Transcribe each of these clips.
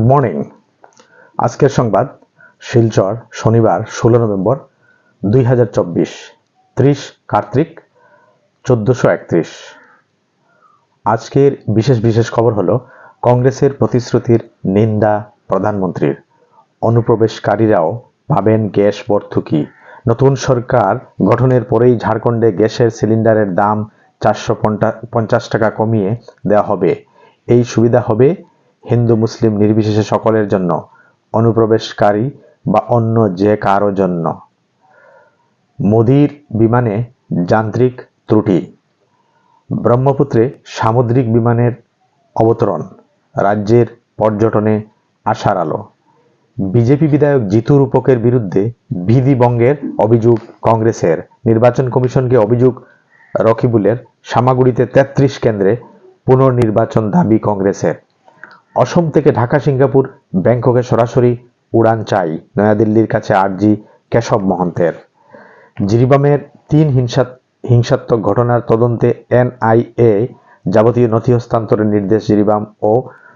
Morning আজকের সংবাদ, শিলচর, শনিবার, ষোলো নভেম্বর, দুই হাজার চব্বিশ, ত্রিশ কার্তিক, চোদ্দোশো একত্রিশ। আজকের বিশেষ বিশেষ খবর হলো, কংগ্রেসের প্রতিশ্রুতির নিন্দা প্রধানমন্ত্রীর। অনুপ্রবেশকারীরাও পাবেন গ্যাস ভর্তুকি নতুন সরকার গঠনের পরেই ঝাড়খণ্ডে গ্যাসের সিলিন্ডারের দাম চারশো পঞ্চাশ টাকা কমিয়ে দেওয়া হবে। এই সুবিধা হবে হিন্দু, মুসলিম নির্বিশেষে সকলের জন্য, অনুপ্রবেশকারী বা অন্য যে কারও জন্য। মোদির বিমানে যান্ত্রিক ত্রুটি। ব্রহ্মপুত্রে সামুদ্রিক বিমানের অবতরণ। রাজ্যের পর্যটনে আশার আলো। বিজেপি বিধায়ক জিতু রূপকের বিরুদ্ধে বিধি বঙ্গের অভিযোগ কংগ্রেসের। নির্বাচন কমিশনকে অভিযোগ রকিবুলের সামাগুড়িতে তেত্রিশ কেন্দ্রে পুনর্নির্বাচন দাবি কংগ্রেসের। অসম থেকে ঢাকা সিঙ্গাপুর ব্যাংককে সরাসরি উড়ান চাই। নয়াদিল্লির কাছে আরজি কেশব মহন্তের। জিরিবামের তিন হিংসা হিংসাত্মক ঘটনার তদন্তে এনআইএ যাবতীয় নথি হস্তান্তরের নির্দেশ জিরিবাম ও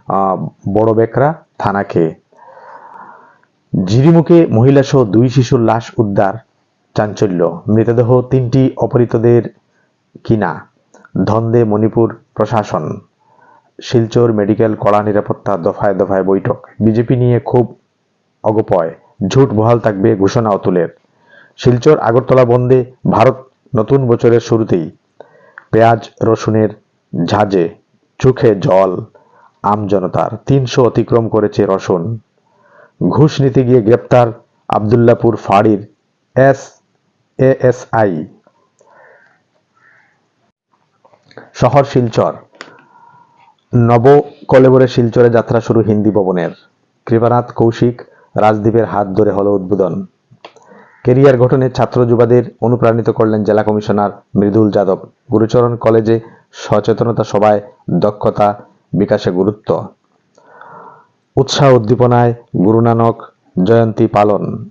আহ, বড় বেকরা থানাকে। জিরিমুখে মহিলাসহ দুই শিশুর লাশ উদ্ধার চাঞ্চল্য। মৃতদেহ তিনটি অপহৃতদের কিনা? ধন্দে মণিপুর প্রশাসন। শিলচর মেডিকেল কড়া নিরাপত্তা দফায় দফায় বৈঠক। বিজেপি নিয়ে খুব অগপয়। ঝুট বহাল থাকবে ঘোষণা অতুলের শিলচর, আগরতলা বন্দে ভারত নতুন বছরের শুরুতেই পেঁয়াজ, রসুনের ঝাঁজে চোখে জল আমজনতার তিনশো অতিক্রম করেছে রসুন। ঘুষ নিতে গিয়ে গ্রেপ্তার আবদুল্লাপুর ফাঁড়ির এস এএসআই শহর শিলচর। নব কলেবরে শিলচরে যাত্রা শুরু হিন্দি ভবনের। কৃপানাথ কৌশিক রাজদীপের হাত ধরে হলো উদ্বোধন। কেরিয়ার গঠনে ছাত্র যুবাদের অনুপ্রাণিত করলেন জেলা কমিশনার মৃদুল যাদব। গুরুচরণ কলেজে সচেতনতা সভায় দক্ষতা, বিকাশে গুরুত্ব। উৎসাহ উদ্দীপনায় গুরু নানক জয়ন্তী পালন।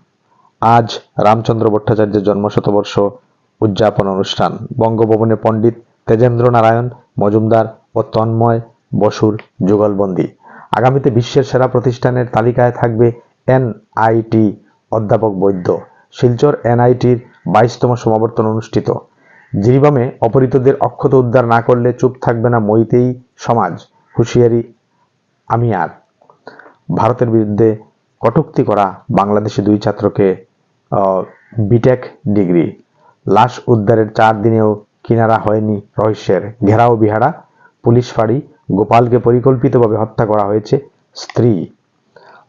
আজ রামচন্দ্র ভট্টাচার্যের জন্মশতবর্ষ উদযাপন অনুষ্ঠান। বঙ্গভবনে পণ্ডিত তেজেন্দ্র নারায়ণ মজুমদার ও তন্ময় বসুর যুগলবন্দি। আগামীতে বিশ্বের সেরা প্রতিষ্ঠানের তালিকায় থাকবে এনআইটি অধ্যাপক বৈদ্য। শিলচর এনআইটির বাইশতম সমাবর্তন অনুষ্ঠিত। জিরিবামে অপহৃতদের অক্ষত উদ্ধার না করলে চুপ থাকবে না মইতেই সমাজ, হুঁশিয়ারি আমি আর ভারতের বিরুদ্ধে কটুক্তি করা বাংলাদেশি দুই ছাত্রকে বিটেক ডিগ্রি। লাশ উদ্ধারের চার দিনেও কিনারা হয়নি রহস্যের। ঘেরাও বিহারা, পুলিশ ফাঁড়ি গোপালকে পরিকল্পিতভাবে হত্যা করা হয়েছে স্ত্রী।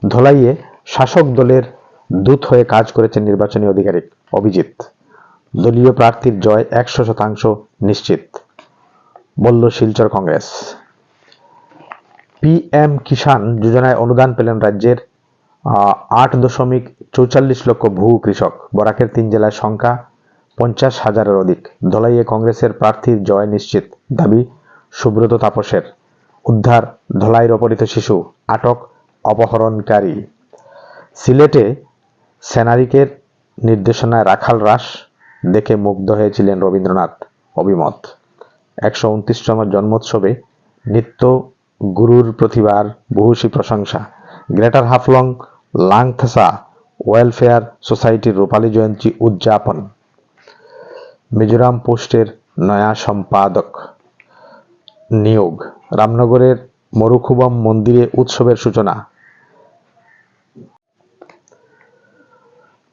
ধলাইয়ে শাসক দলের দূত হয়ে কাজ করেছেন নির্বাচনী আধিকারিক অভিজিৎ। দলীয় প্রার্থীর জয় একশো শতাংশ নিশ্চিত, বলল শিলচর কংগ্রেস। পিএম কিষাণ যোজনায় অনুদান পেলেন রাজ্যের আট দশমিক চৌচল্লিশ লক্ষ ভূ কৃষক। বরাকের তিন জেলার সংখ্যা পঞ্চাশ হাজারের অধিক। ধলাইয়ে কংগ্রেসের প্রার্থীর জয় নিশ্চিত দাবি সুব্রত তাপসের। উদ্ধার ধলাইয়ের অপহৃত শিশু, আটক অপহরণকারী সিলেটে সেনারিকের নির্দেশনায় রাখাল রাস দেখে মুগ্ধ হয়েছিলেন রবীন্দ্রনাথ অভিমত। একশো উনত্রিশতম জন্মোৎসবে নিত্য গুরুর প্রতিভার বহুসী প্রশংসা। গ্রেটার হাফলং লাংথসা ওয়েলফেয়ার সোসাইটির রূপালী জয়ন্তী উদযাপন। মিজোরাম পোস্টের নয়া সম্পাদক। নিয়োগ, রামনগরের মরুখুবম মন্দিরে উৎসবের সূচনা।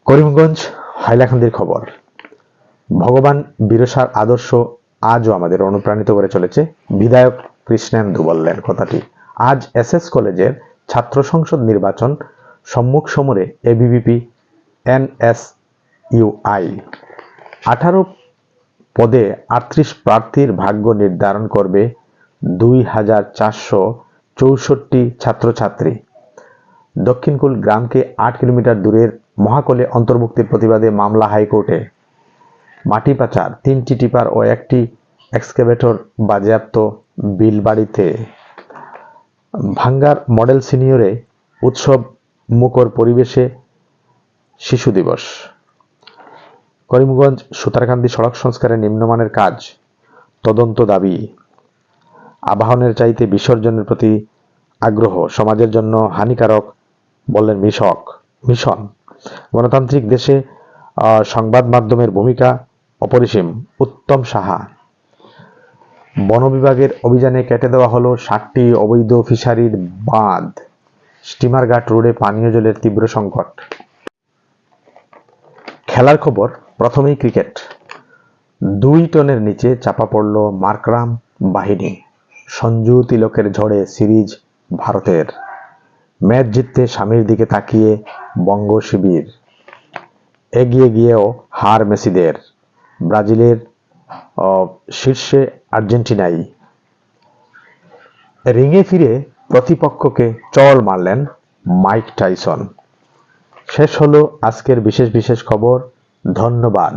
করিমগঞ্জ, হাইলাকান্দির খবর। ভগবান বিরসার আদর্শ আজও আমাদের অনুপ্রাণিত করে চলেছে। বিধায়ক কৃষ্ণেন্দু বললেন কথাটি। আজ এস এস কলেজের ছাত্র সংসদ নির্বাচন সম্মুখ সমরে এবিভিপি এনএসইউআই আঠারো পদে আটত্রিশ প্রার্থীর ভাগ্য নির্ধারণ করবে দুই হাজার চারশো চৌষট্টি ছাত্রছাত্রী। দক্ষিণকুল গ্রামকে আট কিলোমিটার দূরের মহাকলে অন্তর্ভুক্তির প্রতিবাদে মামলা হাইকোর্টে। মাটি পাচার, তিনটি টিপার ও একটি এক্সকেভেটর বাজেয়াপ্ত বিলবাড়িতে। ভাঙ্গার মডেল সিনিয়রে উৎসব মুখর পরিবেশে শিশু দিবস। করিমগঞ্জ সুতারকান্দি সড়ক সংস্কারের নিম্নমানের কাজ, তদন্ত দাবি। আবাহনের চাইতে বিসর্জনের প্রতি আগ্রহ সমাজের জন্য হানিকারক বললেন মিশক, মিশন। গণতান্ত্রিক দেশে সংবাদ মাধ্যমের ভূমিকা অপরিসীম, উত্তম সাহা। বন বিভাগের অভিযানে কেটে দেওয়া হলো ষাটটি অবৈধ ফিশারির বাঁধ স্টিমারঘাট রোডে পানীয় জলের তীব্র সংকট। খেলার খবর, প্রথমেই ক্রিকেট। দুই টনের নিচে চাপা পড়ল মার্করাম বাহিনী। সঞ্জু তিলকের ঝড়ে সিরিজ ভারতের। ম্যাচ জিততে স্বামীর দিকে তাকিয়ে বঙ্গ শিবির। এগিয়ে গিয়েও হার মেসিদের। ব্রাজিলের শীর্ষে আর্জেন্টিনাই। রিঙে ফিরে প্রতিপক্ষকে চল মারলেন মাইক টাইসন। শেষ হলো আজকের বিশেষ বিশেষ খবর। ধন্যবাদ।